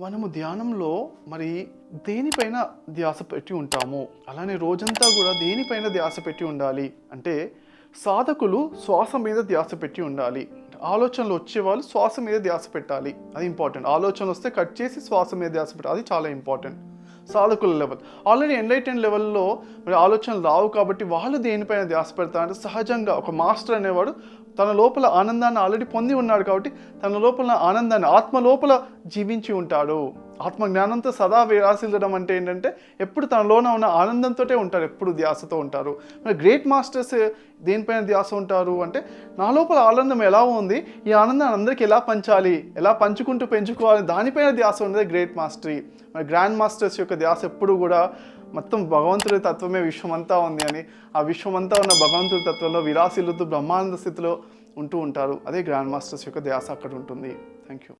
మనము ధ్యానంలో మరి దేనిపైన ధ్యాస పెట్టి ఉంటాము? అలానే రోజంతా కూడా దేనిపైన ధ్యాస పెట్టి ఉండాలి? అంటే సాధకులు శ్వాస మీద ధ్యాస పెట్టి ఉండాలి. ఆలోచనలు వచ్చేవాళ్ళు శ్వాస మీద ధ్యాస పెట్టాలి. అది ఇంపార్టెంట్ ఆలోచన వస్తే కట్ చేసి శ్వాస మీద ధ్యాస పెట్టాలి. అది చాలా ఇంపార్టెంట్ సాధకుల లెవెల్ ఆల్రెడీ ఎన్లైటెన్ లెవెల్లో మరి ఆలోచనలు రావు కాబట్టి వాళ్ళు దేనిపైన ధ్యాస పెడతారంటే సహజంగా ఒక మాస్టర్ అనేవాడు తన లోపల ఆనందాన్ని ఆల్రెడీ పొంది ఉన్నాడు కాబట్టి తన లోపల ఆనందాన్ని ఆత్మ లోపల జీవించి ఉంటాడు. ఆత్మ జ్ఞానంతో సదా విరాసిల్లడం అంటే ఏంటంటే ఎప్పుడు తనలోన ఉన్న ఆనందంతో ఉంటారు ఎప్పుడు ధ్యాసతో ఉంటారు. మరి గ్రేట్ మాస్టర్స్ దేనిపైన ధ్యాస ఉంటారు అంటే నా లోపల ఆనందం ఎలా ఉంది ఈ ఆనందాన్ని అందరికీ ఎలా పంచాలి ఎలా పంచుకుంటూ పెంచుకోవాలి దానిపైన ధ్యాస ఉన్నది గ్రేట్ మాస్టరీ మరి గ్రాండ్ మాస్టర్స్ యొక్క ధ్యాస ఎప్పుడు కూడా మొత్తం భగవంతుడి తత్వమే విశ్వమంతా ఉంది అని ఆ విశ్వమంతా ఉన్న భగవంతుడి తత్వంలో విలాసిల్లుతూ బ్రహ్మానంద స్థితిలో ఉంటూ ఉంటారు. అదే గ్రాండ్ మాస్టర్స్ యొక్క ధ్యాస అక్కడ ఉంటుంది. Thank you